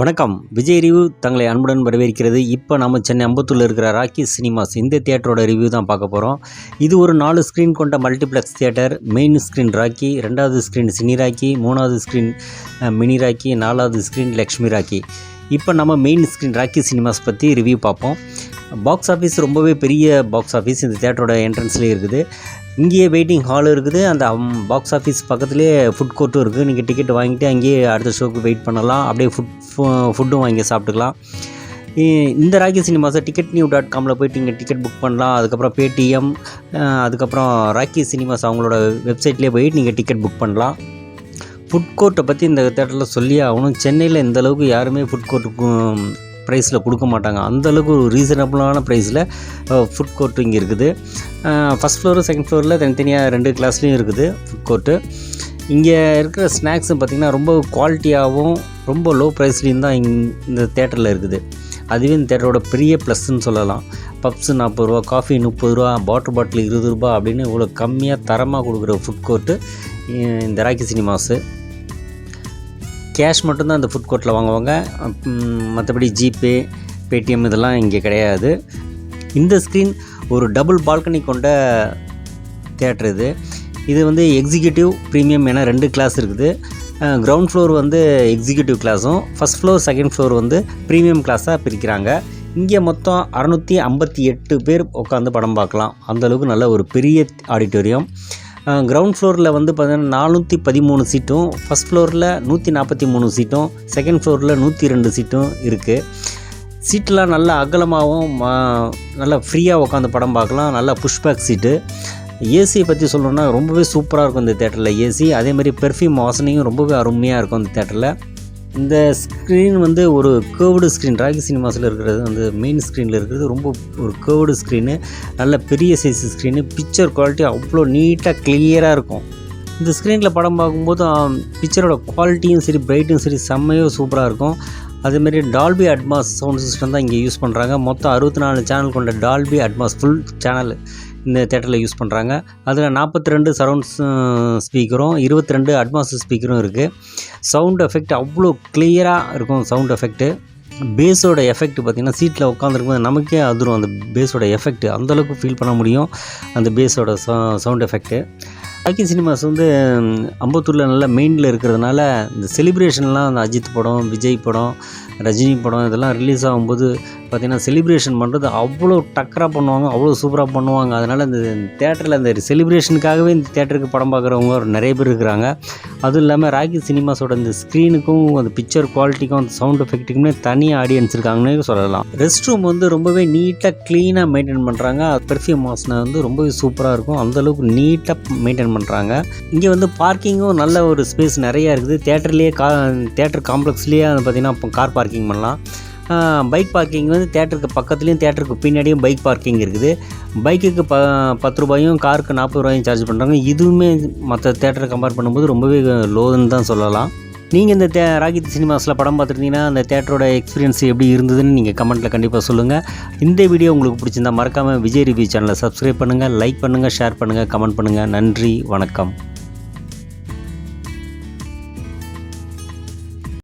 வணக்கம். விஜய் ரிவ்யூ தங்களை அன்புடன் வரவேற்கிறது. இப்போ நம்ம சென்னை அம்பத்தூரில் இருக்கிற ராக்கி சினிமாஸ் இந்த தியேட்டரோட ரிவ்யூ தான் பார்க்க போகிறோம் இது ஒரு நாலு ஸ்க்ரீன் கொண்ட multiplex theatre. Main screen Rocky ரெண்டாவது ஸ்க்ரீன் சினி ராக்கி மூணாவது ஸ்க்ரீன் மினி ராக்கி நாலாவது ஸ்க்ரீன் லக்ஷ்மி ராக்கி. இப்போ நம்ம மெயின் ஸ்க்ரீன் ராக்கி சினிமாஸ் பற்றி ரிவ்யூ பார்ப்போம். பாக்ஸ் ஆஃபீஸ் ரொம்பவே பெரிய பாக்ஸ் ஆஃபீஸ் இந்த தேட்டரோட என்ட்ரன்ஸ்லேயே இருக்குது. இங்கேயே வெயிட்டிங் ஹால் இருக்குது. அந்த பாக்ஸ் ஆஃபீஸ் பக்கத்துலேயே ஃபுட் கோர்ட்டும் இருக்குது. நீங்கள் டிக்கெட் வாங்கிட்டு அங்கேயே அடுத்த ஷோக்கு வெயிட் பண்ணலாம். அப்படியே ஃபுட் ஃபுட்டும் வாங்கி சாப்பிட்டுக்கலாம். இந்த ராக்கி சினிமாஸை டிக்கெட் நியூ டாட் காமில் போய்ட்டு நீங்கள் டிக்கெட் புக் பண்ணலாம். அதுக்கப்புறம் பேடிஎம் அதுக்கப்புறம் ராக்கி சினிமாஸ் அவங்களோட வெப்சைட்லேயே போய் நீங்கள் டிக்கெட் புக் பண்ணலாம். ஃபுட் கோர்ட்டை பற்றி இந்த தேட்டரில் சொல்லி ஆகணும். சென்னையில் இந்த அளவுக்கு யாருமே ஃபுட் கோர்ட்டுக்கு ப்ரைஸில் கொடுக்க மாட்டாங்க. அந்தளவுக்கு ஒரு ரீசனபுளான ப்ரைஸில் ஃபுட் கோர்ட் இங்கே இருக்குது. ஃபஸ்ட் ஃப்ளோரு செகண்ட் ஃப்ளோரில் தனித்தனியாக ரெண்டு கிளாஸ்லேயும் இருக்குது ஃபுட் கோர்ட்டு இங்கே இருக்கிற ஸ்நாக்ஸும் பார்த்திங்கன்னா ரொம்ப குவாலிட்டியாகவும் ரொம்ப லோ ப்ரைஸ்லேயும் தான் இங் இந்த தேட்டரில் இருக்குது. அதுவே இந்த தேட்டரோட பெரிய ப்ளஸ்ன்னு சொல்லலாம். பப்ஸு நாற்பது ரூபா காஃபி முப்பது ரூபா வாட்டர் பாட்டில் இருபது ரூபா அப்படின்னு இவ்வளோ கம்மியாக தரமாக கொடுக்குற ஃபுட் கோர்ட்டு இந்த ராக்கி சினிமாஸு. கேஷ் மட்டும்தான் இந்த ஃபுட் கோர்ட்டில் வாங்குவாங்க. மற்றபடி ஜிபே பேடிஎம் இதெல்லாம் இங்கே கிடையாது. இந்த ஸ்க்ரீன் ஒரு டபுள் பால்கனி கொண்ட தேட்டர் இது. இது வந்து எக்ஸிக்யூட்டிவ் ப்ரீமியம் என ரெண்டு கிளாஸ் இருக்குது. கிரவுண்ட் ஃப்ளோர் வந்து எக்ஸிக்யூட்டிவ் கிளாஸும் ஃபஸ்ட் ஃப்ளோர் செகண்ட் ஃப்ளோர் வந்து ப்ரீமியம் கிளாஸாக பிரிக்கிறாங்க. இங்கே மொத்தம் அறநூற்றி ஐம்பத்தி எட்டு பேர் உட்காந்து படம் பார்க்கலாம். அந்தளவுக்கு நல்ல ஒரு பெரிய ஆடிட்டோரியம். கிரவுண்ட் ஃப்ளோரில் வந்து பார்த்தீங்கன்னா நானூற்றி பதிமூணு சீட்டும் ஃபஸ்ட் ஃப்ளோரில் நூற்றி நாற்பத்தி மூணு சீட்டும் செகண்ட் ஃப்ளோரில் நூற்றி ரெண்டு சீட்டும் இருக்குது சீட்டெலாம் நல்லா அகலமாகவும் நல்லா ஃப்ரீயாக உட்காந்து படம் பார்க்கலாம். நல்லா புஷ்பேக் சீட்டு ஏசியை பற்றி சொல்லணுன்னா ரொம்பவே சூப்பராக இருக்கும் இந்த தேட்டரில் ஏசி அதேமாதிரி பெர்ஃப்யூம் வாசனையும் ரொம்பவே அருமையாக இருக்கும் இந்த தேட்டரில் இந்த ஸ்க்ரீன் வந்து ஒரு கேர்வ்டு ஸ்க்ரீன் ராகி சினிமாஸில் இருக்கிறது வந்து மெயின் ஸ்க்ரீனில் இருக்கிறது. ரொம்ப ஒரு கேர்வ்டு ஸ்க்ரீனு நல்ல பெரிய சைஸ் ஸ்க்ரீனு பிக்சர் குவாலிட்டி அவ்வளோ நீட்டாக கிளியராக இருக்கும். இந்த ஸ்க்ரீனில் படம் பார்க்கும்போது பிக்சரோட குவாலிட்டியும் சரி பிரைட்டும் சரி செம்மையோ சூப்பராக இருக்கும். அதேமாரி டால்பி அட்மாஸ் சவுண்ட் சிஸ்டம் தான் இங்கே யூஸ் பண்ணுறாங்க மொத்தம் அறுபத்தி நாலு சேனல் கொண்ட டால்பி அட்மாஸ் ஃபுல் சேனல் இந்த தேட்டரில் யூஸ் பண்ணுறாங்க அதில் நாற்பத்தி ரெண்டு சரவுண்ட்ஸ் ஸ்பீக்கரும் uh, இருபத்தி ரெண்டு அட்மாஸ் ஸ்பீக்கரும் இருக்குது சவுண்ட் எஃபெக்ட் அவ்வளோ கிளியராக இருக்கும் சவுண்ட் எஃபெக்ட்டு பேஸோட எஃபெக்ட் பார்த்திங்கன்னா சீட்டில் உட்காந்துருக்கும்போது நமக்கே அதிரும் அந்த பேஸோட எஃபெக்ட் அந்தளவுக்கு ஃபீல் பண்ண முடியும் அந்த பேஸோட சவுண்ட் எஃபெக்ட்டு ராக்கி சினிமாஸ் வந்து அம்பத்தூரில் நல்ல மெயினில் இருக்கிறதுனால இந்த செலிப்ரேஷன்லாம் அந்த அஜித் படம் விஜய் படம் ரஜினி படம் இதெல்லாம் ரிலீஸ் ஆகும்போது பார்த்திங்கன்னா செலிப்ரேஷன் பண்ணுறது அவ்வளோ டக்கராக பண்ணுவாங்க அவ்வளோ சூப்பராக பண்ணுவாங்க. அதனால் இந்த தேட்டரில் அந்த செலிப்ரேஷனுக்காகவே இந்த தேட்டருக்கு படம் பார்க்குறவங்க நிறைய பேர் இருக்கிறாங்க. அதுவும் இல்லாமல் ராக்கி சினிமாஸோட இந்த ஸ்க்ரீனுக்கும் அந்த பிக்சர் குவாலிட்டிக்கும் அந்த சவுண்ட் எஃபெக்ட்டுக்குமே தனி ஆடியன்ஸ் இருக்காங்கன்னு சொல்லலாம். ரெஸ்ட் ரூம் வந்து ரொம்பவே நீட்டாக க்ளீனாக மெயின்டைன் பண்ணுறாங்க பெர்ஃப்யூம் வாசனை வந்து ரொம்பவே சூப்பராக இருக்கும். அந்தளவுக்கு நீட்டாக மெயின்டைன் பண்ணுறாங்க இங்கே வந்து பார்க்கிங்கும் நல்ல ஒரு ஸ்பேஸ் நிறையா இருக்குது. தேட்டர்லேயே கா தேட்டர் காம்ப்ளெக்ஸ்லேயே பார்த்திங்கன்னா கார் பார்க்கிங் பார்க்கிங் பண்ணலாம். பைக் பார்க்கிங் வந்து தேட்டருக்கு பக்கத்துலேயும் தேட்டருக்கு பின்னாடியும் பைக் பார்க்கிங் இருக்குது. பைக்குக்கு ப பத்து ரூபாயும் காருக்கு நாற்பது ரூபாயும் சார்ஜ் பண்ணுறாங்க இதுவுமே மற்ற தேட்டரை கம்பேர் பண்ணும்போது ரொம்பவே லோன்னு தான் சொல்லலாம். நீங்கள் இந்த தே ராகித் சினிமாஸில் படம் பார்த்துருந்தீங்கன்னா அந்த தேட்டரோட எக்ஸ்பீரியன்ஸ் எப்படி இருந்ததுன்னு நீங்கள் கமெண்ட்டில் கண்டிப்பாக சொல்லுங்கள் இந்த வீடியோ உங்களுக்கு பிடிச்சிருந்தா மறக்காமல் விஜய் ரிவ்யூ சேனலை சப்ஸ்கிரைப் பண்ணுங்கள் லைக் பண்ணுங்கள் ஷேர் பண்ணுங்கள் கமெண்ட் பண்ணுங்கள் நன்றி வணக்கம்.